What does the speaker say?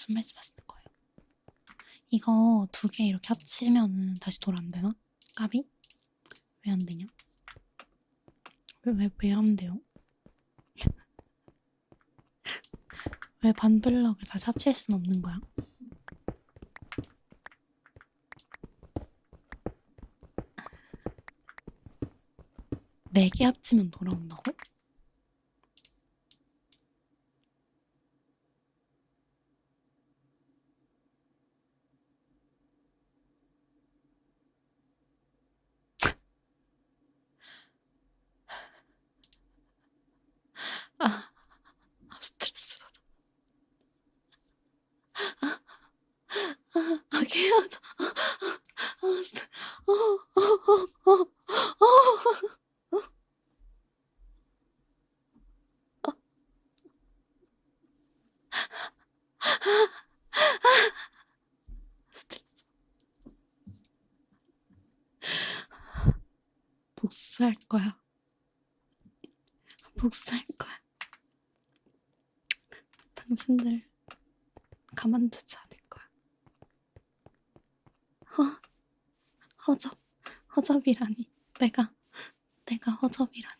무슨 말씀 하시는 거예요? 이거 두 개 이렇게 합치면은 다시 돌안 되나? 까비? 왜 안 되냐? 왜 왜 안 돼요? 왜 반블럭을 다시 합칠 순 없는 거야? 네 개 합치면 돌아온다고? 복수할 거야. 복수할 거야. 당신들 가만두지 않을 거야. 허, 허접, 허접이라니. 내가, 내가 허접이라니.